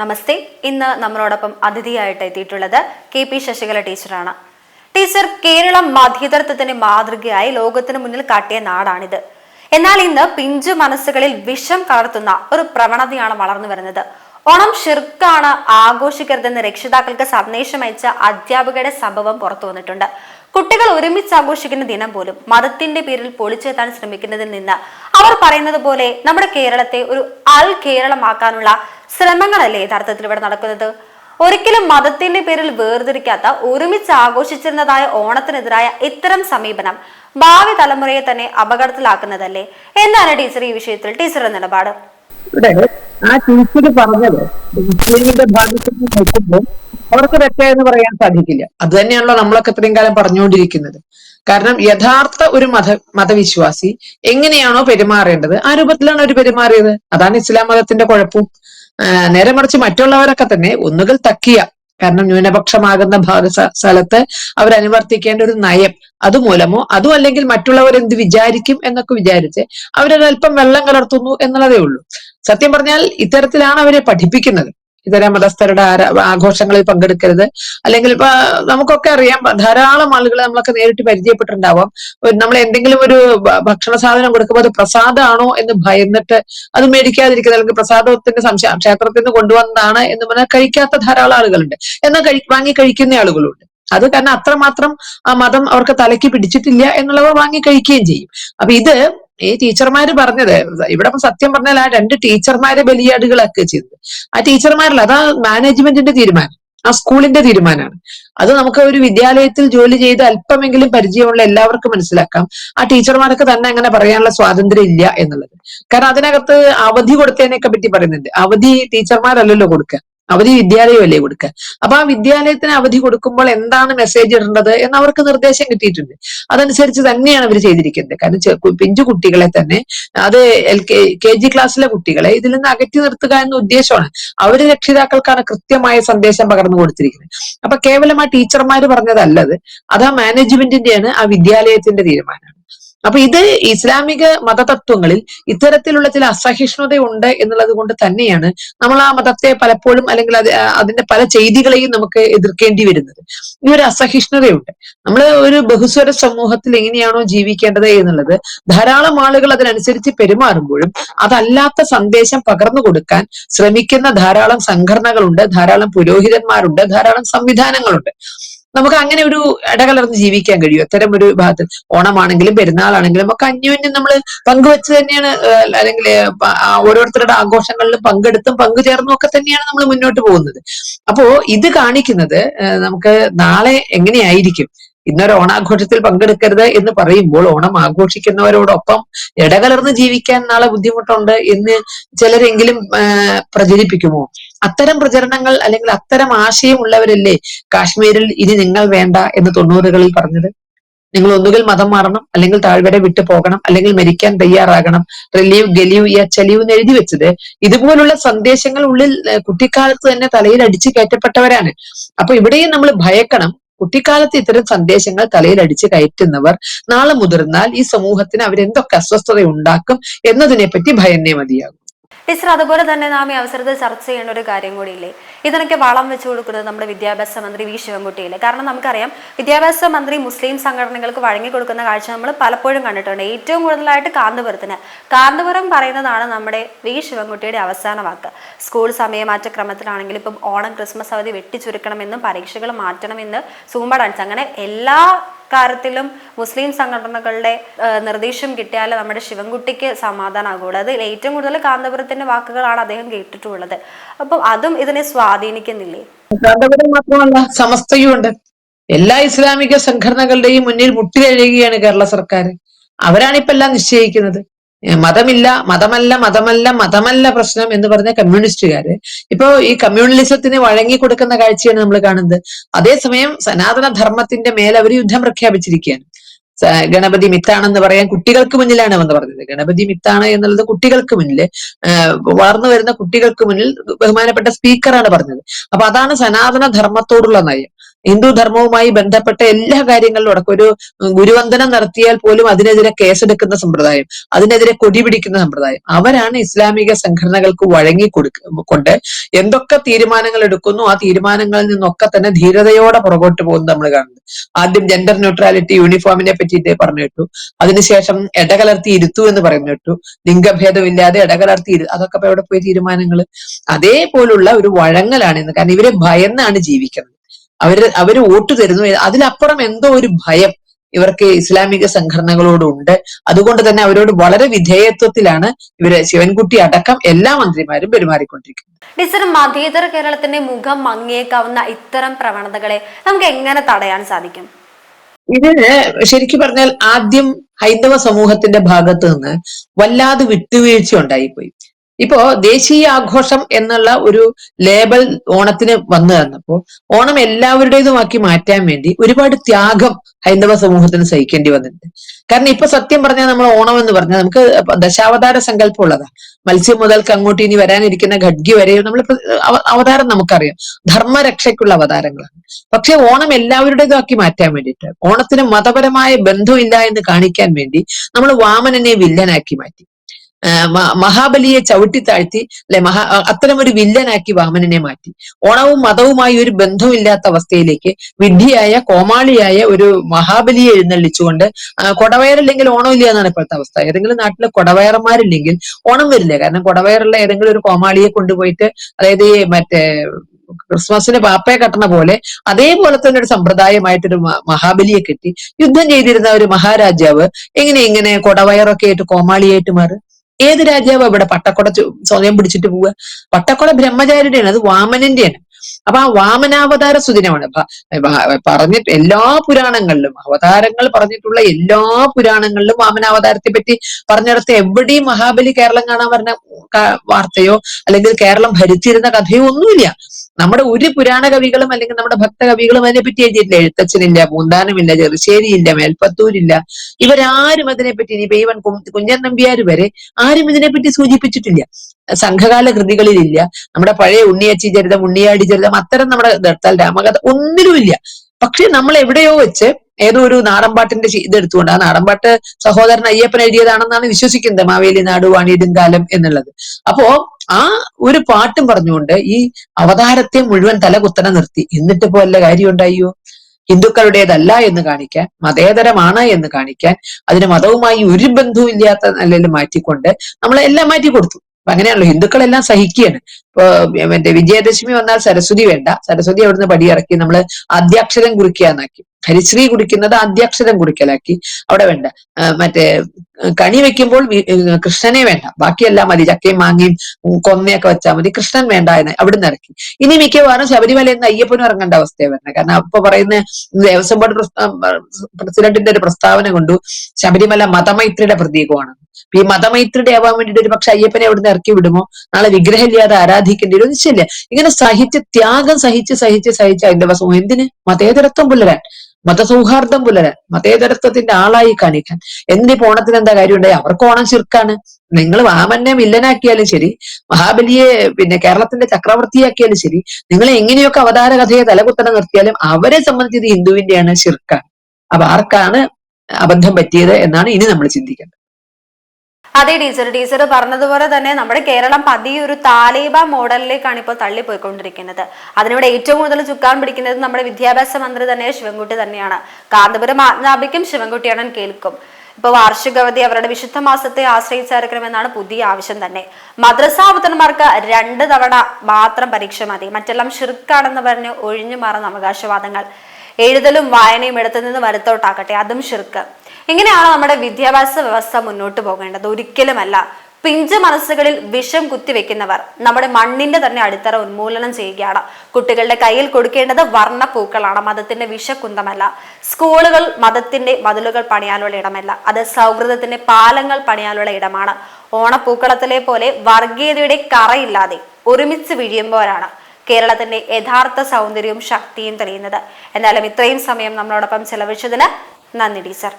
നമസ്തേ. ഇന്ന് നമ്മളോടൊപ്പം അതിഥിയായിട്ട് എത്തിയിട്ടുള്ളത് കെ പി ശശികല ടീച്ചറാണ്. ടീച്ചർ കേരളം മധ്യതർത്വത്തിന് മാതൃകയായി ലോകത്തിന് മുന്നിൽ കാട്ടിയ നാടാണിത്. എന്നാൽ ഇന്ന് പിഞ്ചു മനസ്സുകളിൽ വിഷം കലർത്തുന്ന ഒരു പ്രവണതയാണ് വളർന്നു വരുന്നത്. ഓണം ഷിർക്കാണ് ആഘോഷിക്കരുതെന്ന് രക്ഷിതാക്കൾക്ക് സന്ദേശം അയച്ച അധ്യാപകരുടെ സംഭവം പുറത്തു വന്നിട്ടുണ്ട്. കുട്ടികൾ ഒരുമിച്ച് ആഘോഷിക്കുന്ന ദിനം പോലും മതത്തിന്റെ പേരിൽ പൊളിച്ചെത്താൻ ശ്രമിക്കുന്നതിൽ നിന്ന് അവർ പറയുന്നത് പോലെ നമ്മുടെ കേരളത്തെ ഒരു അൽ കേരളമാക്കാനുള്ള ശ്രമങ്ങളല്ലേ യഥാർത്ഥത്തിൽ ഇവിടെ നടക്കുന്നത്? ഒരിക്കലും മതത്തിന്റെ പേരിൽ വേർതിരിക്കാത്ത ഒരുമിച്ച് ആഘോഷിച്ചിരുന്നതായ ഓണത്തിനെതിരായ ഇത്തരം സമീപനം ഭാവി തലമുറയെ തന്നെ അപകടത്തിലാക്കുന്നതല്ലേ? എന്താണ് ടീച്ചർ ഈ വിഷയത്തിൽ ടീച്ചറുടെ നിലപാട്. ഇവിടെ ആ ടീച്ചർ പറഞ്ഞത് മുസ്ലിമിന്റെ ഭാഗത്ത് നിന്ന് നോക്കുമ്പോൾ അവർക്ക് തെറ്റായെന്ന് പറയാൻ സാധിക്കില്ല. അത് തന്നെയാണല്ലോ നമ്മളൊക്കെ ഇത്രയും കാലം പറഞ്ഞുകൊണ്ടിരിക്കുന്നത്. കാരണം യഥാർത്ഥ ഒരു മത മതവിശ്വാസി എങ്ങനെയാണോ പെരുമാറേണ്ടത്? ആ രൂപത്തിലാണ് അവർ പെരുമാറിയത്. അതാണ് ഇസ്ലാം മതത്തിന്റെ കുഴപ്പം. നേരെ മറിച്ച് മറ്റുള്ളവരൊക്കെ തന്നെ ഒന്നുകിൽ തക്കിയ കാരണം ന്യൂനപക്ഷമാകുന്ന ഭാഗ സ്ഥ- സ്ഥലത്ത് അവർ ഒരു നയം അതുമൂലമോ അതും അല്ലെങ്കിൽ മറ്റുള്ളവർ എന്ത് വിചാരിക്കും എന്നൊക്കെ വിചാരിച്ച് അവരൊരല്പം വെള്ളം കലർത്തുന്നു എന്നുള്ളതേ ഉള്ളൂ. സത്യം പറഞ്ഞാൽ ഇത്തരത്തിലാണ് അവരെ പഠിപ്പിക്കുന്നത്. ഇതര മതസ്ഥരുടെ ആഘോഷങ്ങളിൽ പങ്കെടുക്കരുത്. അല്ലെങ്കിൽ ഇപ്പൊ നമുക്കൊക്കെ അറിയാം ധാരാളം ആളുകൾ നമ്മളൊക്കെ നേരിട്ട് പരിചയപ്പെട്ടിട്ടുണ്ടാവാം. നമ്മൾ എന്തെങ്കിലും ഒരു ഭക്ഷണ സാധനം കൊടുക്കുമ്പോൾ അത് പ്രസാദമാണോ എന്ന് ഭയന്നിട്ട് അത് മേടിക്കാതിരിക്കുന്നത് അല്ലെങ്കിൽ പ്രസാദത്തിന്റെ സംശയം ക്ഷേത്രത്തിൽ നിന്ന് കൊണ്ടുവന്നതാണ് എന്ന് പറഞ്ഞാൽ കഴിക്കാത്ത ധാരാളം ആളുകളുണ്ട്. എന്നാൽ കഴി വാങ്ങി കഴിക്കുന്ന ആളുകളുണ്ട്. അത് കാരണം അത്രമാത്രം ആ മതം അവർക്ക് തലയ്ക്ക് പിടിച്ചിട്ടില്ല എന്നുള്ളവർ വാങ്ങി കഴിക്കുകയും ചെയ്യും. അപ്പൊ ഇത് ഈ ടീച്ചർമാര് പറഞ്ഞത് ഇവിടെ സത്യം പറഞ്ഞാൽ ആ രണ്ട് ടീച്ചർമാരെ ബലിയാടുകളൊക്കെ ചെയ്തത്. ആ ടീച്ചർമാരല്ല അതാ മാനേജ്മെന്റിന്റെ തീരുമാനം ആ സ്കൂളിന്റെ തീരുമാനമാണ്. അത് നമുക്ക് ഒരു വിദ്യാലയത്തിൽ ജോലി ചെയ്ത് അല്പമെങ്കിലും പരിചയമുള്ള എല്ലാവർക്കും മനസ്സിലാക്കാം. ആ ടീച്ചർമാർക്ക് തന്നെ അങ്ങനെ പറയാനുള്ള സ്വാതന്ത്ര്യം ഇല്ല എന്നുള്ളത്. കാരണം അതിനകത്ത് അവധി കൊടുത്തതിനെയൊക്കെ പറ്റി പറയുന്നുണ്ട്. അവധി ടീച്ചർമാരല്ലല്ലോ കൊടുക്കുക. അവധി വിദ്യാലയമല്ലേ കൊടുക്കുക. അപ്പൊ ആ വിദ്യാലയത്തിന് അവധി കൊടുക്കുമ്പോൾ എന്താണ് മെസ്സേജ് ഇടേണ്ടത് എന്ന് അവർക്ക് നിർദ്ദേശം കിട്ടിയിട്ടുണ്ട്. അതനുസരിച്ച് തന്നെയാണ് അവർ ചെയ്തിരിക്കുന്നത്. കാരണം പിഞ്ചു കുട്ടികളെ തന്നെ അത് എൽ കെ കെ ജി ക്ലാസ്സിലെ കുട്ടികളെ ഇതിൽ നിന്ന് അകറ്റി നിർത്തുക എന്ന ഉദ്ദേശമാണ് അവർ രക്ഷിതാക്കൾക്കാണ് കൃത്യമായ സന്ദേശം പകർന്നു കൊടുത്തിരിക്കുന്നത്. അപ്പൊ കേവലം ആ ടീച്ചർമാർ പറഞ്ഞതല്ലത്. അത് ആ മാനേജ്മെന്റിന്റെയാണ് ആ വിദ്യാലയത്തിന്റെ തീരുമാനമാണ് അപ്പൊ ഇത് ഇസ്ലാമിക മതതത്വങ്ങളിൽ ഇത്തരത്തിലുള്ള ചില അസഹിഷ്ണുതയുണ്ട് എന്നുള്ളത് കൊണ്ട് തന്നെയാണ് നമ്മൾ ആ മതത്തെ പലപ്പോഴും അല്ലെങ്കിൽ അത് അതിന്റെ പല ചെയ്തികളെയും നമുക്ക് എതിർക്കേണ്ടി വരുന്നത്. ഈ ഒരു അസഹിഷ്ണുതയുണ്ട്. നമ്മൾ ഒരു ബഹുസ്വര സമൂഹത്തിൽ എങ്ങനെയാണോ ജീവിക്കേണ്ടത് എന്നുള്ളത് ധാരാളം ആളുകൾ അതിനനുസരിച്ച് പെരുമാറുമ്പോഴും അതല്ലാത്ത സന്ദേശം പകർന്നു കൊടുക്കാൻ ശ്രമിക്കുന്ന ധാരാളം സംഘടനകളുണ്ട് ധാരാളം പുരോഹിതന്മാരുണ്ട് ധാരാളം സംവിധാനങ്ങളുണ്ട്. നമുക്ക് അങ്ങനെ ഒരു ഇടകലർന്ന് ജീവിക്കാൻ കഴിയും. അത്തരം ഒരു ഭാഗത്ത് ഓണമാണെങ്കിലും പെരുന്നാളാണെങ്കിലും ഒക്കെ അന്യോന്യം നമ്മൾ പങ്കുവെച്ച് തന്നെയാണ് അല്ലെങ്കിൽ ഓരോരുത്തരുടെ ആഘോഷങ്ങളിലും പങ്കെടുത്തും പങ്കുചേർന്നും ഒക്കെ തന്നെയാണ് നമ്മൾ മുന്നോട്ട് പോകുന്നത്. അപ്പോ ഇത് കാണിക്കുന്നത് നമുക്ക് നാളെ എങ്ങനെയായിരിക്കും? ഇന്നൊരു ഓണാഘോഷത്തിൽ പങ്കെടുക്കരുത് എന്ന് പറയുമ്പോൾ ഓണം ആഘോഷിക്കുന്നവരോടൊപ്പം ഇടകലർന്ന് ജീവിക്കാൻ നാളെ ബുദ്ധിമുട്ടുണ്ട് എന്ന് ചിലരെങ്കിലും പ്രചരിപ്പിക്കുമോ? അത്തരം പ്രചരണങ്ങൾ അല്ലെങ്കിൽ അത്തരം ആശയമുള്ളവരല്ലേ കാശ്മീരിൽ ഇനി നിങ്ങൾ വേണ്ട എന്ന് തൊണ്ണൂറുകളിൽ പറഞ്ഞത്? നിങ്ങൾ ഒന്നുകിൽ മതം മാറണം അല്ലെങ്കിൽ താഴ്വര വിട്ടു പോകണം അല്ലെങ്കിൽ മരിക്കാൻ തയ്യാറാകണം റിലീവ് ഗലീവ് യാ ചലീവ് എന്ന് എഴുതി വെച്ചത് ഇതുപോലുള്ള സന്ദേശങ്ങൾ ഉള്ളിൽ കുട്ടിക്കാലത്ത് തന്നെ തലയിൽ അടിച്ചു കയറ്റപ്പെട്ടവരാണ്. അപ്പൊ ഇവിടെയും നമ്മൾ ഭയക്കണം. കുട്ടിക്കാലത്ത് ഇത്തരം സന്ദേശങ്ങൾ തലയിൽ അടിച്ചു കയറ്റുന്നവർ നാളെ മുതിർന്നാൽ ഈ സമൂഹത്തിന് അവരെന്തൊക്കെ അസ്വസ്ഥത ഉണ്ടാക്കും എന്നതിനെപ്പറ്റി ഭയന്നേ മതിയാകും. ടീച്ചർ അതുപോലെ തന്നെ നാം ഈ അവസരത്തിൽ ചർച്ച ചെയ്യേണ്ട ഒരു കാര്യം കൂടിയില്ലേ? ഇതിനൊക്കെ വളം വെച്ചു കൊടുക്കുന്നത് നമ്മുടെ വിദ്യാഭ്യാസ മന്ത്രി വി. ശിവൻകുട്ടിയില്ലേ? കാരണം നമുക്കറിയാം വിദ്യാഭ്യാസ മന്ത്രി മുസ്ലിം സംഘടനകൾക്ക് വഴങ്ങി കൊടുക്കുന്ന കാഴ്ച നമ്മൾ പലപ്പോഴും കണ്ടിട്ടുണ്ട്. ഏറ്റവും കൂടുതലായിട്ട് കാന്തപുരത്തിന്. കാന്തപുരം പറയുന്നതാണ് നമ്മുടെ വി. ശിവൻകുട്ടിയുടെ അവസാന വാക്ക്. സ്കൂൾ സമയമാറ്റ ക്രമത്തിലാണെങ്കിൽ ഇപ്പം ഓണം ക്രിസ്മസ് അവധി വെട്ടിച്ചുരുക്കണമെന്നും പരീക്ഷകൾ മാറ്റണമെന്ന് സൂമ്പ അങ്ങനെ എല്ലാ കാര്യത്തിലും മുസ്ലിം സംഘടനകളുടെ നിർദ്ദേശം കിട്ടിയാൽ നമ്മുടെ ശിവൻകുട്ടിക്ക് സമാധാനമാകുള്ളൂ അതിൽ ഏറ്റവും കൂടുതൽ കാന്തപുരത്തിന്റെ വാക്കുകളാണ് അദ്ദേഹം കേട്ടിട്ടുള്ളത്. അപ്പം അതും ഇതിനെ സ്വാധീനിക്കുന്നില്ലേ? കാന്തപുരം മാത്രമല്ല സമസ്തയും ഉണ്ട്. എല്ലാ ഇസ്ലാമിക സംഘടനകളുടെയും മുന്നിൽ മുട്ടിലെഴുകയാണ് കേരള സർക്കാർ. അവരാണ് ഇപ്പൊ എല്ലാം നിശ്ചയിക്കുന്നത്. മതമില്ല മതമല്ല മതമല്ല മതമല്ല പ്രശ്നം എന്ന് പറഞ്ഞ കമ്മ്യൂണിസ്റ്റുകാര്. ഇപ്പോ ഈ കമ്മ്യൂണലിസത്തിന് വഴങ്ങി കൊടുക്കുന്ന കാഴ്ചയാണ് നമ്മൾ കാണുന്നത്. അതേസമയം സനാതന ധർമ്മത്തിന്റെ മേൽ അവർ യുദ്ധം പ്രഖ്യാപിച്ചിരിക്കുകയാണ്. ഗണപതി മിത്താണെന്ന് പറയാൻ കുട്ടികൾക്ക് മുന്നിലാണ് എന്ന് പറഞ്ഞത്. ഗണപതി മിത്താണ് എന്നുള്ളത് കുട്ടികൾക്ക് മുന്നിൽ വളർന്നു വരുന്ന കുട്ടികൾക്ക് മുന്നിൽ ബഹുമാനപ്പെട്ട സ്പീക്കറാണ് പറഞ്ഞത്. അപ്പൊ അതാണ് സനാതന ധർമ്മത്തോടുള്ള നയം. ഹിന്ദു ധർമ്മവുമായി ബന്ധപ്പെട്ട എല്ലാ കാര്യങ്ങളിലും അടക്കം ഒരു ഗുരുവന്ദനം നടത്തിയാൽ പോലും അതിനെതിരെ കേസെടുക്കുന്ന സമ്പ്രദായം അതിനെതിരെ കൊടി പിടിക്കുന്ന സമ്പ്രദായം അവരാണ് ഇസ്ലാമിക സംഘടനകൾക്ക് വഴങ്ങി കൊടുക്ക കൊണ്ട് എന്തൊക്കെ തീരുമാനങ്ങൾ എടുക്കുന്നു ആ തീരുമാനങ്ങളിൽ നിന്നൊക്കെ തന്നെ ധീരതയോടെ പുറകോട്ട് പോകുന്നത് നമ്മൾ കാണുന്നത്. ആദ്യം ജെൻഡർ ന്യൂട്രാലിറ്റി യൂണിഫോമിനെ പറ്റിയിട്ട് പറഞ്ഞു കേട്ടു. അതിനുശേഷം ഇടകലർത്തി ഇരുത്തു എന്ന് പറഞ്ഞു കേട്ടു. ലിംഗഭേദമില്ലാതെ ഇടകലർത്തി ഇരു അതൊക്കെ എവിടെ പോയി തീരുമാനങ്ങൾ അതേപോലുള്ള ഒരു വഴങ്ങലാണ് ഇന്ന്. കാരണം ഇവരെ ഭയന്നാണ് ജീവിക്കുന്നത്. അവർ അവർ വോട്ട് തരുന്നു. അതിലപ്പുറം എന്തോ ഒരു ഭയം ഇവർക്ക് ഇസ്ലാമിക സംഘടനകളോടുണ്ട്. അതുകൊണ്ട് തന്നെ അവരോട് വളരെ വിധേയത്വത്തിലാണ് ഇവർ ശിവൻകുട്ടി അടക്കം എല്ലാ മന്ത്രിമാരും പെരുമാറിക്കൊണ്ടിരിക്കുന്നത്. ടീച്ചർ മതേതര കേരളത്തിന്റെ മുഖം മങ്ങിയേക്കാവുന്ന ഇത്തരം പ്രവണതകളെ നമുക്ക് എങ്ങനെ തടയാൻ സാധിക്കും? ഇതിന് ശരിക്കും പറഞ്ഞാൽ ആദ്യം ഹൈന്ദവ സമൂഹത്തിന്റെ ഭാഗത്ത് നിന്ന് വല്ലാതെ വിട്ടുവീഴ്ച ഉണ്ടായിപ്പോയി ഇപ്പോ ദേശീയ ആഘോഷം എന്നുള്ള ഒരു ലേബൽ ഓണത്തിന് വന്നു തന്നപ്പോ ഓണം എല്ലാവരുടേതുമാക്കി മാറ്റാൻ വേണ്ടി ഒരുപാട് ത്യാഗം ഹൈന്ദവ സമൂഹത്തിന് സഹിക്കേണ്ടി വന്നിട്ടുണ്ട്. കാരണം ഇപ്പൊ സത്യം പറഞ്ഞാൽ നമ്മൾ ഓണം എന്ന് പറഞ്ഞാൽ നമുക്ക് ദശാവതാര സങ്കല്പം ഉള്ളതാ. മത്സ്യം മുതൽക്ക് അങ്ങോട്ട് ഇനി വരാനിരിക്കുന്ന ഖഡ്ഗി വരെ നമ്മൾ അവതാരം നമുക്കറിയാം. ധർമ്മരക്ഷയ്ക്കുള്ള അവതാരങ്ങളാണ്. പക്ഷെ ഓണം എല്ലാവരുടേതുമാക്കി മാറ്റാൻ വേണ്ടിയിട്ട് ഓണത്തിന് മതപരമായ ബന്ധമില്ല എന്ന് കാണിക്കാൻ വേണ്ടി നമ്മൾ വാമനനെ വില്ലനാക്കി മാറ്റി. മഹാബലിയെ ചവിട്ടി താഴ്ത്തി അല്ലെ മഹാ അത്തരമൊരു വില്ലനാക്കി വാമനനെ മാറ്റി. ഓണവും മതവുമായി ഒരു ബന്ധമില്ലാത്ത അവസ്ഥയിലേക്ക് വിഡ്ഢിയായ കോമാളിയായ ഒരു മഹാബലിയെ എഴുന്നള്ളിച്ചുകൊണ്ട് കൊടവയറില്ലെങ്കിൽ ഇല്ല എന്നാണ് ഇപ്പോഴത്തെ അവസ്ഥ. ഏതെങ്കിലും നാട്ടിലെ കൊടവയറന്മാരില്ലെങ്കിൽ ഓണം വരില്ല. കാരണം കൊടവയറുള്ള ഏതെങ്കിലും ഒരു കോമാളിയെ കൊണ്ടുപോയിട്ട് അതായത് ഈ മറ്റേ ക്രിസ്മസിന് പാപ്പയെ കെട്ടണ പോലെ അതേപോലെ തന്നെ ഒരു സമ്പ്രദായമായിട്ടൊരു മഹാബലിയെ കെട്ടി യുദ്ധം ചെയ്തിരുന്ന ഒരു മഹാരാജാവ് എങ്ങനെ ഇങ്ങനെ കൊടവയറൊക്കെ ആയിട്ട് കോമാളിയായിട്ട് മാറുക ഏത് രാജാവ് ഇവിടെ പട്ടക്കുട സ്വയം പിടിച്ചിട്ട് പോവുക? പട്ടക്കുട ബ്രഹ്മചാരിയുടെയാണ് അത് വാമനന്റെയാണ്. അപ്പൊ ആ വാമനാവതാര സുദിനമാണ്. പറഞ്ഞിട്ട് എല്ലാ പുരാണങ്ങളിലും അവതാരങ്ങൾ പറഞ്ഞിട്ടുള്ള എല്ലാ പുരാണങ്ങളിലും വാമനാവതാരത്തെ പറ്റി പറഞ്ഞിടത്ത് എവിടെയും മഹാബലി കേരളം കാണാൻ പറഞ്ഞ വാർത്തയോ അല്ലെങ്കിൽ കേരളം ഭരിച്ചിരുന്ന കഥയോ ഒന്നുമില്ല. നമ്മുടെ ഒരു പുരാണ കവികളും അല്ലെങ്കിൽ നമ്മുടെ ഭക്ത കവികളും അതിനെപ്പറ്റി എഴുതിയിട്ടില്ല. എഴുത്തച്ഛനില്ല പൂന്താനമില്ല ചെറുശ്ശേരിയില്ല മേൽപ്പത്തൂരില്ല. ഇവരാരും അതിനെപ്പറ്റി ഇനി പെയ്വൻ കുഞ്ഞൻ നമ്പ്യാർ വരെ ആരും ഇതിനെപ്പറ്റി സൂചിപ്പിച്ചിട്ടില്ല. സംഘകാല കൃതികളിലില്ല. നമ്മുടെ പഴയ ഉണ്ണിയച്ചി ചരിതം ഉണ്ണിയാടി ചരിതം അത്തരം നമ്മുടെ ദർത്താൽ രാമകഥ ഒന്നിലുമില്ല പക്ഷെ നമ്മൾ എവിടെയോ വെച്ച് ഏതോ ഒരു നാടൻപാട്ടിന്റെ ഇതെടുത്തുകൊണ്ട് ആ നാടൻപാട്ട് സഹോദരൻ അയ്യപ്പൻ എഴുതിയതാണെന്നാണ് വിശ്വസിക്കുന്നത്. മാവേലി നാട് വാണിയിടും കാലം എന്നുള്ളത്. അപ്പോ ആ ഒരു പാട്ടും പറഞ്ഞുകൊണ്ട് ഈ അവതാരത്തെ മുഴുവൻ തലകുത്തനെ നിർത്തി. എന്നിട്ട് വല്ല കാര്യം ഉണ്ടായോ? ഹിന്ദുക്കളുടേതല്ല എന്ന് കാണിക്കാൻ മതേതരമാണ് എന്ന് കാണിക്കാൻ അതിന് മതവുമായി ഒരു ബന്ധവും ഇല്ലാത്ത നിലയിൽ മാറ്റിക്കൊണ്ട് നമ്മളെല്ലാം മാറ്റി കൊടുത്തു അപ്പൊ അങ്ങനെയാണല്ലോ ഹിന്ദുക്കളെല്ലാം സഹിക്കുകയാണ്. ഇപ്പൊ മറ്റേ വിജയദശമി വന്നാൽ സരസ്വതി വേണ്ട. സരസ്വതി അവിടുന്ന് പടിയിറക്കി നമ്മൾ ആദ്യാക്ഷരം കുറിക്കാന്നാക്കി ഹരിശ്രീ കുടിക്കുന്നത് ആദ്യാക്ഷരം കുടിക്കലാക്കി അവിടെ വേണ്ട. മറ്റേ കണി വെക്കുമ്പോൾ കൃഷ്ണനെ വേണ്ട. ബാക്കിയെല്ലാം മതി. ചക്കയും മാങ്ങയും കൊന്നയൊക്കെ വെച്ചാൽ മതി. കൃഷ്ണൻ വേണ്ട എന്ന് അവിടുന്ന് ഇറക്കി. ഇനി മിക്കവാറും ശബരിമല എന്ന് അയ്യപ്പനും ഇറങ്ങേണ്ട അവസ്ഥയാണ് വരുന്നത്. കാരണം അപ്പൊ പറയുന്ന ദേവസ്വം ബോർഡ് പ്രസിഡന്റിന്റെ ഒരു പ്രസ്താവന കൊണ്ടു ശബരിമല മതമൈത്രിയുടെ പ്രതീകമാണ്. ഈ മതമൈത്രിയുടെ ആവാൻ വേണ്ടിയിട്ട് ഒരു പക്ഷെ അയ്യപ്പനെ അവിടുന്ന് ഇറക്കി വിടുമോ? നാളെ വിഗ്രഹമില്ലാതെ ആരാധിക്കേണ്ടി വരും? നിശ്ചയില്ല ഇങ്ങനെ സഹിച്ച് ത്യാഗം സഹിച്ച് സഹിച്ച് സഹിച്ച് അതിന്റെ സമൂഹം എന്തിന്? മതേതരത്വം പുലരാൻ. മതസൗഹാർദ്ദം പുലരാൻ. മതേതരത്വത്തിന്റെ ആളായി കാണിക്കാൻ. എന്തിപ്പോ ഓണത്തിന് എന്താ കാര്യമുണ്ടായി? അവർക്ക് ഓണം ശിർക്കാണ്. നിങ്ങൾ വാമനെ വില്ലനാക്കിയാലും ശരി. മഹാബലിയെ പിന്നെ കേരളത്തിന്റെ ചക്രവർത്തിയാക്കിയാലും ശരി. നിങ്ങൾ എങ്ങനെയൊക്കെ അവതാര കഥയെ തലകുത്തനെ നിർത്തിയാലും അവരെ സംബന്ധിച്ച് ഹിന്ദുവിന്റെയാണ് ശിർക്കാണ്. അപ്പൊ ആർക്കാണ് അബദ്ധം പറ്റിയത് എന്നാണ് ഇനി നമ്മൾ ചിന്തിക്കേണ്ടത്. അതെ ടീച്ചർ. ടീച്ചർ പറഞ്ഞതുപോലെ തന്നെ നമ്മുടെ കേരളം പതിയെ ഒരു താലേബ മോഡലിലേക്കാണ് ഇപ്പോൾ തള്ളിപ്പോയിക്കൊണ്ടിരിക്കുന്നത്. അതിനിവിടെ ഏറ്റവും കൂടുതൽ ചുക്കാൻ പിടിക്കുന്നത് നമ്മുടെ വിദ്യാഭ്യാസ മന്ത്രി തന്നെ ശിവൻകുട്ടി തന്നെയാണ്. കാന്തപുരം ആജ്ഞാപിക്കും ശിവൻകുട്ടിയാണ് കേൾക്കും. ഇപ്പൊ വാർഷികാവധി അവരുടെ വിശുദ്ധ മാസത്തെ ആശ്രയിച്ചായിരിക്കണമെന്നാണ് പുതിയ ആവശ്യം തന്നെ. മദ്രസാപുത്രന്മാർക്ക് രണ്ട് തവണ മാത്രം പരീക്ഷ മതി. മറ്റെല്ലാം ഷിർക്കാണെന്ന് പറഞ്ഞ് ഒഴിഞ്ഞു മാറുന്ന അവകാശവാദങ്ങൾ. എഴുതലും വായനയും എടുത്തു നിന്ന് വരത്തോട്ടാക്കട്ടെ അതും ഷിർക്ക് ഇങ്ങനെയാണ് നമ്മുടെ വിദ്യാഭ്യാസ വ്യവസ്ഥ മുന്നോട്ട് പോകേണ്ടത്? ഒരിക്കലുമല്ല. പിഞ്ച് മനസ്സുകളിൽ വിഷം കുത്തിവെക്കുന്നവർ നമ്മുടെ മണ്ണിന്റെ തന്നെ അടിത്തറ ഉന്മൂലനം ചെയ്യുകയാണ്. കുട്ടികളുടെ കയ്യിൽ കൊടുക്കേണ്ടത് വർണപ്പൂക്കളാണ് മതത്തിന്റെ വിഷക്കുന്തമല്ല സ്കൂളുകൾ മതത്തിന്റെ മതിലുകൾ പണിയാനുള്ള ഇടമല്ല. അത് സൗഹൃദത്തിന്റെ പാലങ്ങൾ പണിയാനുള്ള ഇടമാണ്. ഓണപ്പൂക്കളത്തിലെ പോലെ വർഗീയതയുടെ കറയില്ലാതെ ഒരുമിച്ച് വിഴിയുമ്പോഴാണ് കേരളത്തിന്റെ യഥാർത്ഥ സൗന്ദര്യവും ശക്തിയും തെളിയുന്നത്. എന്നാലും ഇത്രയും സമയം നമ്മളോടൊപ്പം ചെലവഴിച്ചതിന് നന്ദി ടീച്ചർ.